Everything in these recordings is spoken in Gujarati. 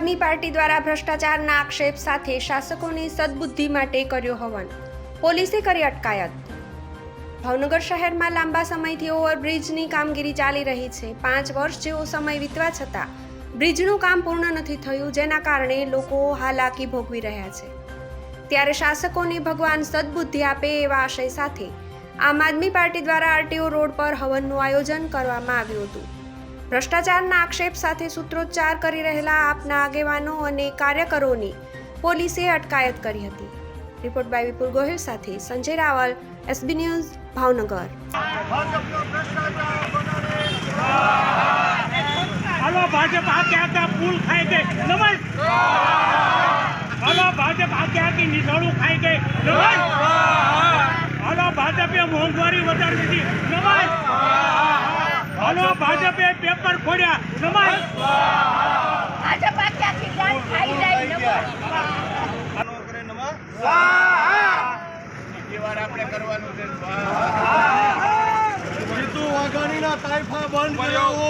આદમી પાર્ટી દ્વારા ભ્રષ્ટાચારના આક્ષેપ સાથે શાસકોની સદબુદ્ધિ માટે કર્યો હવન. પોલીસે કરી અટકાયત. ભાવનગર શહેરમાં લાંબા સમયથી ઓવરબ્રિજની કામગીરી ચાલી રહી છે. પાંચ વર્ષ જેવો સમય વીતવા છતાં બ્રિજનું કામ પૂર્ણ નથી થયું, જેના કારણે લોકો હાલાકી ભોગવી રહ્યા છે. ત્યારે શાસકોને ભગવાન સદબુદ્ધિ આપે એવા આશય સાથે આમ આદમી પાર્ટી દ્વારા આરટીઓ રોડ પર હવનનું આયોજન કરવામાં આવ્યું હતું. ભ્રષ્ટાચારના આક્ષેપ સાથે સૂત્રોચ્ચાર કરી રહેલા આપના આગેવાનો અને કાર્યકરોની પોલીસે અટકાયત કરી હતી. રિપોર્ટ બાય વિપુલ ગોહિલ સાથે સંજય રાવલ, એસબી ન્યૂઝ, ભાવનગર. હાલો, ભાજપ આકે આકા ફૂલ ખાઈ ગઈ. ભાજપ આકે આકી નિશાળું ગઈ. હાલો, ભાજપે મોંઘવારી વધારી દીધી. નમસ હાલો ભાજપે પેપર ફોડ્યા. સમાજ. ભાજપ આખી જાત ખાઈ જાય નમો જીતુ વાઘાણીના તાઇફા બંધ કરાવો.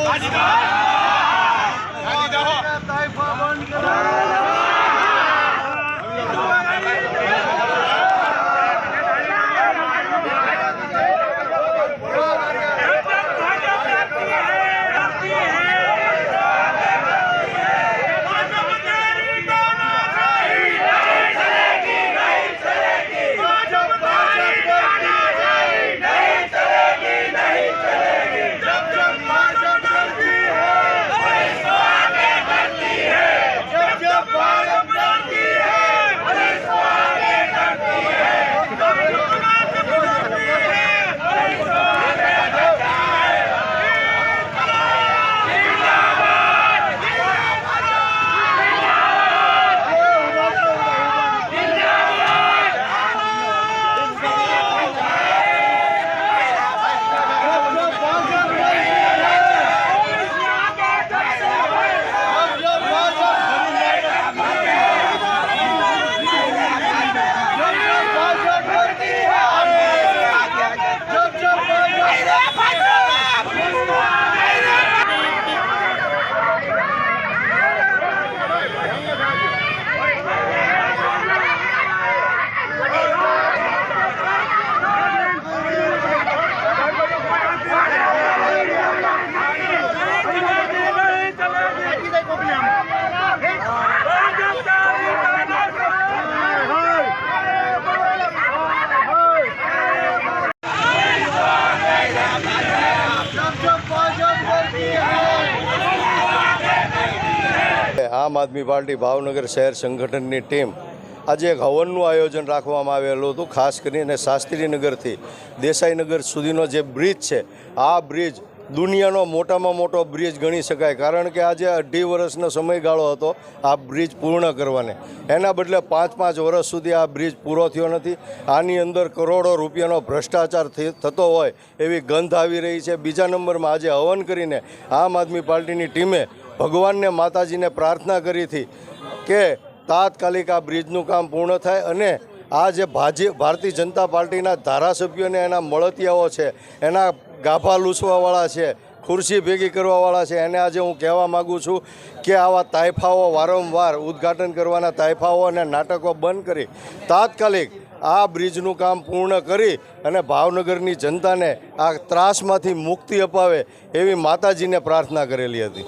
આમ આદમી પાર્ટી ભાવનગર શહેર સંગઠનની ટીમ આજે એક હવનનું આયોજન રાખવામાં આવેલું હતું, ખાસ કરીને શાસ્ત્રીનગરથી. દેસાઈનગર સુધીનો જે બ્રિજ છે, આ બ્રિજ દુનિયાનો મોટામાં મોટો બ્રિજ ગણી શકાય, કારણ કે આજે અઢી વર્ષનો સમયગાળો હતો આ બ્રિજ પૂર્ણ કરવાને. એના બદલે પાંચ પાંચ વર્ષ સુધી આ બ્રિજ પૂરો થયો નથી. આની અંદર કરોડો રૂપિયાનો ભ્રષ્ટાચાર થતો હોય એવી ગંધ આવી રહી છે. બીજા નંબરમાં આજે હવન કરીને આમ આદમી પાર્ટીની ટીમે ભગવાનને માતાજીને પ્રાર્થના કરી હતી કે તાત્કાલિક આ બ્રિજનું કામ પૂર્ણ થાય અને આ જે ભાજી ભારતીય જનતા પાર્ટીના ધારાસભ્યોને એના મળતિયાઓ છે, એના ગાભા લૂછવાવાળા છે, ખુરશી ભેગી કરવાવાળા છે, એને આજે હું કહેવા માગું છું કે આવા તાયફાઓ વારંવાર ઉદ્ઘાટન કરવાના તાયફાઓ અને નાટકો બંધ કરી, તાત્કાલિક આ બ્રિજનું કામ પૂર્ણ કરી અને ભાવનગરની જનતાને આ ત્રાસમાંથી મુક્તિ અપાવે એવી માતાજીને પ્રાર્થના કરેલી હતી.